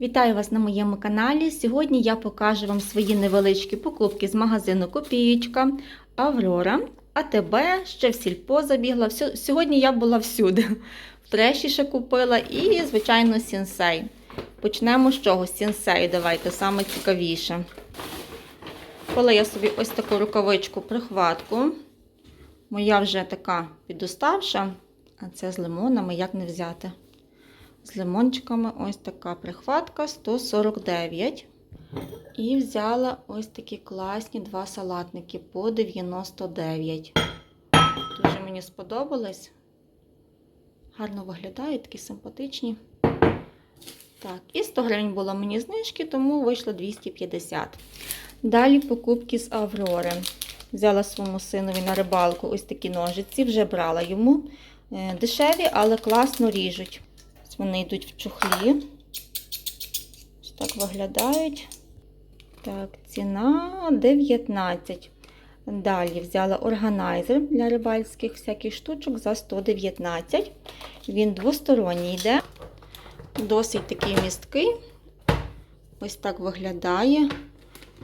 Вітаю вас на моєму каналі. Сьогодні я покажу вам свої невеличкі покупки з магазину Копієчка, Аврора, АТБ, ще в сільпо забігла. Сьогодні я була всюди. В треші ще купила і, звичайно, сінсей. Почнемо з чого? Сінсей, давайте, саме цікавіше. Купила я собі ось таку рукавичку прихватку. Моя вже така підуставша, а це з лимонами, як не взяти. З лимончиками ось така прихватка 149. І взяла ось такі класні два салатники по 99. Дуже мені сподобались. Гарно виглядають, такі симпатичні. Так, і 100 гривень було мені знижки, тому вийшло 250. Далі покупки з Аврори. Взяла своєму синові на рибалку ось такі ножиці, вже брала йому. Е, Дешеві, але класно ріжуть. Вони йдуть в чохлі. Ось так виглядають. Так, ціна 19. Далі взяла органайзер для рибальських всяких штучок за 119. Він двосторонній йде. Досить такий місткий. Ось так виглядає.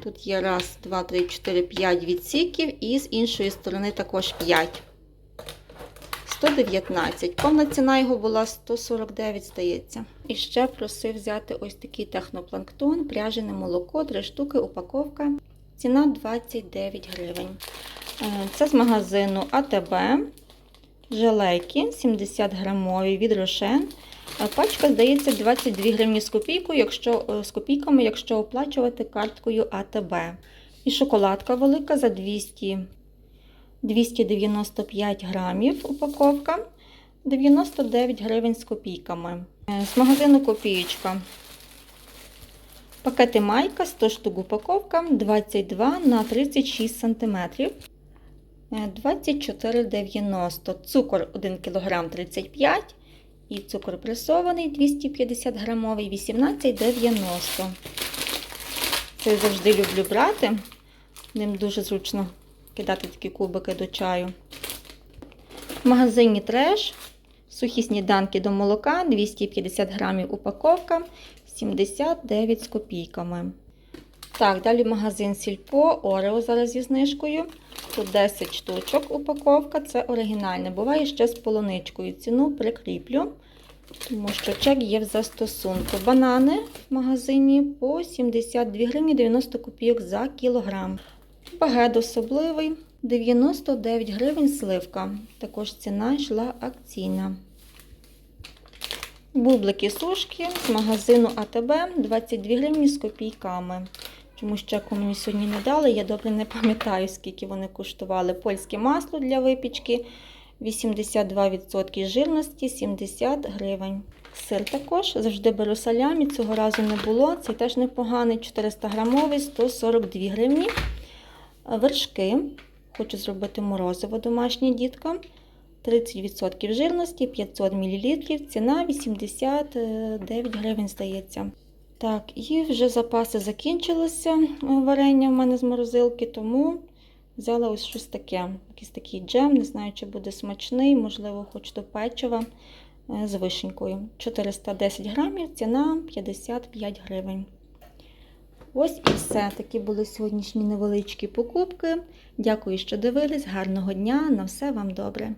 Тут є раз, два, три, чотири, п'ять відсіків, і з іншої сторони також 5. 119. Повна ціна його була 149, здається. І ще просив взяти ось такий технопланктон, пряжене молоко, 3 штуки, упаковка. Ціна 29 гривень. Е, Це з магазину АТБ. Желейки 70 грамові від Рошен. Е, Пачка, здається, 22 гривні з копійкою, якщо, е, з копійками, якщо оплачувати карткою АТБ. І шоколадка велика за 200 295 грамів упаковка, 99 гривень з копійками. Е, З магазину Копієчка. Пакети майка, 100 штук упаковка, 22 на 36 см. 24,90 Цукор 1 кг 35 і цукор пресований 250 грамовий 18,90 Це завжди люблю брати. Ним дуже зручно кидати такі кубики до чаю. В магазині треш. Сухі сніданки до молока 250 грамів упаковка 79 з копійками. Так, далі магазин Сільпо, Орео зараз зі знижкою. Тут 10 штучок упаковка, це оригінальне. Буває ще з полуничкою. Ціну прикріплю, тому що чек є в застосунку. Банани в магазині по 72 гривні 90 копійок за кілограм. Багет особливий 99 гривень сливка. Також ціна йшла акційна. Бублики сушки з магазину АТБ 22 гривні з копійками. Чому чеку мені сьогодні не дали, я добре не пам'ятаю, скільки вони коштували. Польське масло для випічки 82% жирності 70 гривень. Сир також завжди беру салямі, цього разу не було. Цей теж непоганий, 400 грамовий, 142 гривні. Вершки. Хочу зробити морозиво домашнє діткам. 30% жирності, 500 мл, ціна 89 гривень, здається. Так, і вже запаси закінчилися варення в мене з морозилки, тому взяла ось щось таке. Якийсь такий джем, не знаю, чи буде смачний, можливо, хоч до печива е, з вишенькою. 410 грамів, ціна 55 гривень. Ось і все. Такі були сьогоднішні невеличкі покупки. Дякую, що дивились. Гарного дня! На все вам добре!